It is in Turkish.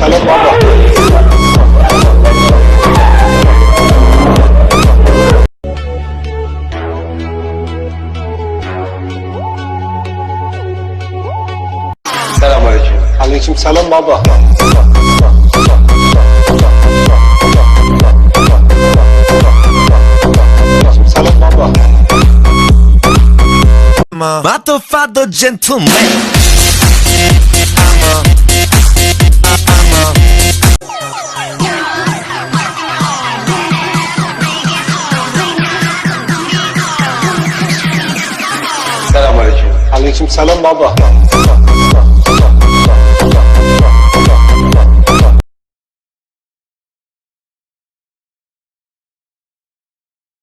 Salam baba. Selam aleyküm. Aleyküm selam baba. Ma to fado gentleman Selam aleyküm. Aleyküm selam baba.